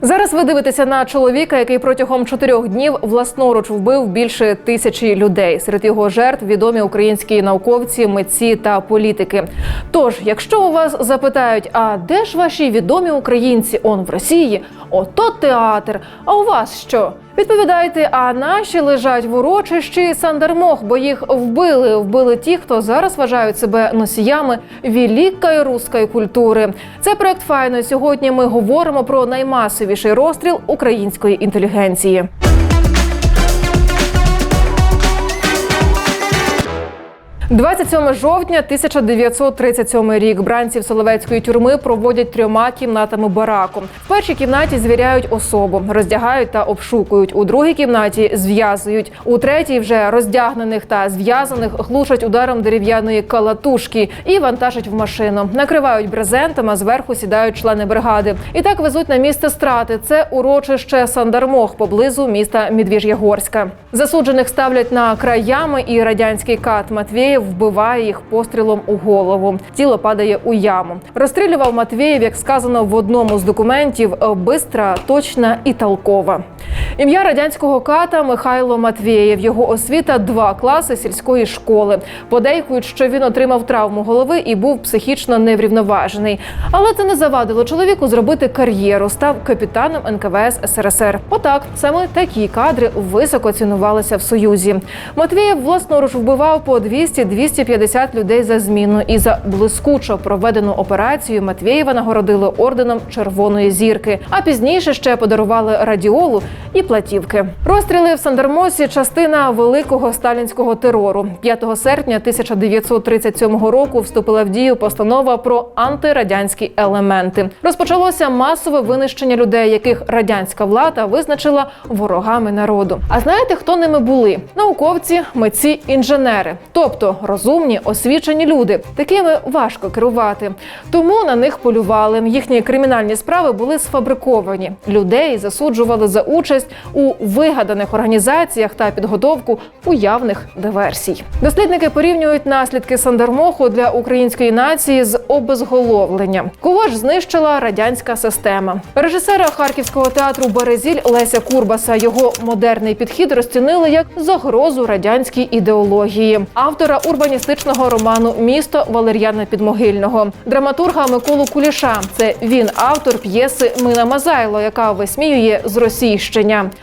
Зараз ви дивитеся на чоловіка, який протягом чотирьох днів власноруч вбив більше тисячі людей. Серед його жертв відомі українські науковці, митці та політики. Тож, якщо у вас запитають, а де ж ваші відомі українці он в Росії? Ото театр. А у вас що? Відповідайте, а наші лежать в урочищі Сандармох, бо їх вбили. Вбили ті, хто зараз вважають себе носіями великої руської культури. Це проект файно. Сьогодні ми говоримо про наймасовіший розстріл української інтелігенції. – 27 жовтня 1937 рік. Бранців Соловецької тюрми проводять трьома кімнатами бараку. В першій кімнаті звіряють особу, роздягають та обшукують. У другій кімнаті зв'язують. У третій вже роздягнених та зв'язаних глушать ударом дерев'яної калатушки і вантажать в машину. Накривають брезентом, а зверху сідають члени бригади. І так везуть на місце страти. Це урочище Сандармох поблизу міста Медвіж'ягорська. Засуджених ставлять на край ями, і радянський кат Матвєєв вбиває їх пострілом у голову. Тіло падає у яму. Розстрілював Матвєєв, як сказано в одному з документів, бистра, точна і толкова. Ім'я радянського ката Михайло Матвєєв. Його освіта два класи сільської школи. Подейкують, що він отримав травму голови і був психічно неврівноважений. Але це не завадило чоловіку зробити кар'єру. Став капітаном НКВС СРСР. Отак саме такі кадри високо цінувалися в Союзі. Матвєєв власноруч вбивав по 200-250 людей за зміну. І за блискучо проведену операцію Матвєєва нагородили орденом Червоної зірки. А пізніше ще подарували радіолу і платівки. Розстріли в Сандармосі частина великого сталінського терору. 5 серпня 1937 року вступила в дію постанова про антирадянські елементи. Розпочалося масове винищення людей, яких радянська влада визначила ворогами народу. А знаєте, хто ними були? Науковці, митці, інженери, тобто розумні, освічені люди. Такими важко керувати. Тому на них полювали. Їхні кримінальні справи були сфабриковані. Людей засуджували за участь у вигаданих організаціях та підготовку уявних диверсій. Дослідники порівнюють наслідки Сандармоху для української нації з обезголовленням. Кого ж знищила радянська система? Режисера харківського театру Березіль Леся Курбаса його модерний підхід розцінили як загрозу радянській ідеології. Автора урбаністичного роману Місто Валер'яна Підмогильного, драматурга Миколу Куліша. Це він автор п'єси Мина Мазайло, яка висміює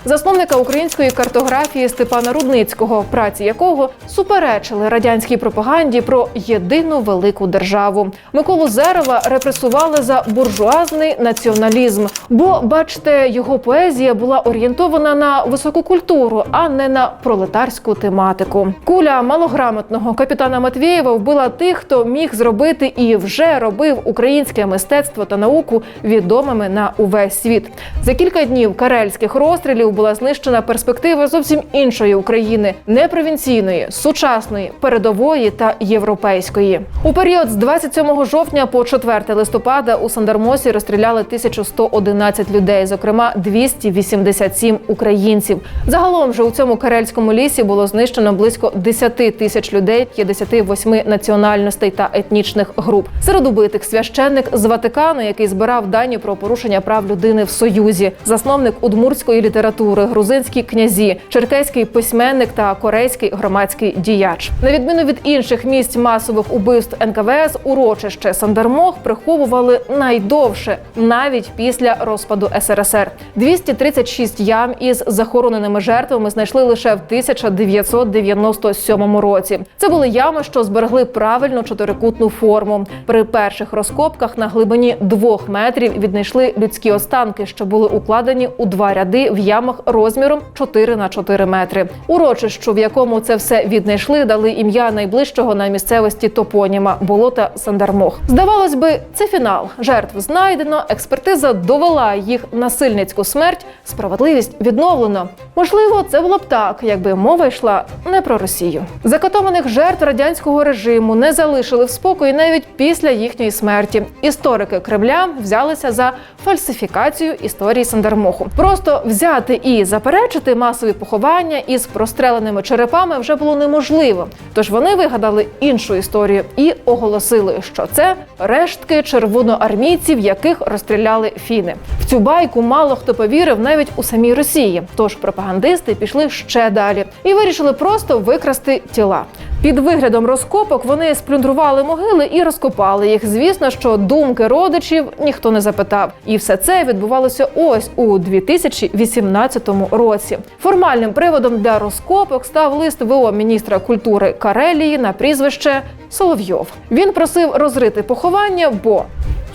засновника української картографії Степана Рудницького, праці якого суперечили радянській пропаганді про єдину велику державу. Миколу Зерова репресували за буржуазний націоналізм. Бо, бачите, його поезія була орієнтована на високу культуру, а не на пролетарську тематику. Куля малограмотного капітана Матвєєва вбила тих, хто міг зробити і вже робив українське мистецтво та науку відомими на увесь світ. За кілька днів карельських розстрілів була знищена перспектива зовсім іншої України, не провінційної, сучасної, передової та європейської. У період з 27 жовтня по 4 листопада у Сандармосі розстріляли 1111 людей, зокрема 287 українців. Загалом же у цьому карельському лісі було знищено близько 10 тисяч людей 58 національностей та етнічних груп. Серед убитих священник з Ватикану, який збирав дані про порушення прав людини в Союзі, засновник удмуртської літератури, грузинські князі, черкеський письменник та корейський громадський діяч. На відміну від інших місць масових убивств НКВС, урочище Сандармох приховували найдовше, навіть після розпаду СРСР. 236 ям із захороненими жертвами знайшли лише в 1997 році. Це були ями, що зберегли правильну чотирикутну форму. При перших розкопках на глибині двох метрів віднайшли людські останки, що були укладені у два ряди в ямах розміром 4 на 4 метри. Урочищу, в якому це все віднайшли, дали ім'я найближчого на місцевості топоніма болота Сандармох. Здавалось би, це фінал. Жертв знайдено, експертиза довела їх насильницьку смерть. Справедливість відновлено. Можливо, це було б так, якби мова йшла не про Росію. Закатованих жертв радянського режиму не залишили в спокої навіть після їхньої смерті. Історики Кремля взялися за фальсифікацію історії Сандармоху. Просто взяти і заперечити масові поховання із простреленими черепами вже було неможливо. Тож вони вигадали іншу історію і оголосили, що це рештки червоноармійців, яких розстріляли фіни. В цю байку мало хто повірив навіть у самій Росії. Тож пропагандисти пішли ще далі і вирішили просто викрасти тіла. Під виглядом розкопок вони сплюндрували могили і розкопали їх. Звісно, що думки родичів ніхто не запитав, і все це відбувалося ось у 2018 році. Формальним приводом для розкопок став лист ВО міністра культури Карелії на прізвище Соловйов. Він просив розрити поховання, бо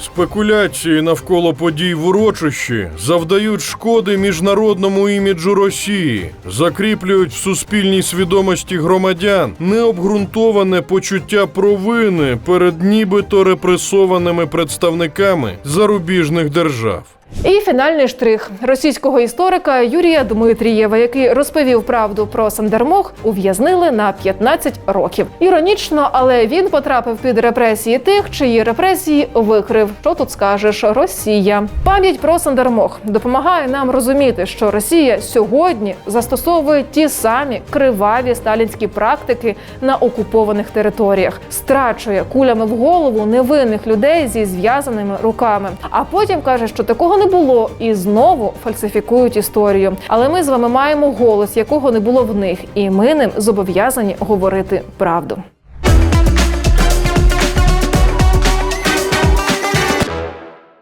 Спекуляції навколо подій в урочищі завдають шкоди міжнародному іміджу Росії, закріплюють в суспільній свідомості громадян необґрунтоване почуття провини перед нібито репресованими представниками зарубіжних держав. І фінальний штрих російського історика Юрія Дмитрієва, який розповів правду про Сандермох, ув'язнили на 15 років. Іронічно, але він потрапив під репресії тих, чиї репресії викрив. Що тут скажеш? Росія. Пам'ять про Сандермох допомагає нам розуміти, що Росія сьогодні застосовує ті самі криваві сталінські практики на окупованих територіях, страчує кулями в голову невинних людей зі зв'язаними руками. А потім каже, що такого не було, і знову фальсифікують історію. Але ми з вами маємо голос, якого не було в них, і ми ним зобов'язані говорити правду.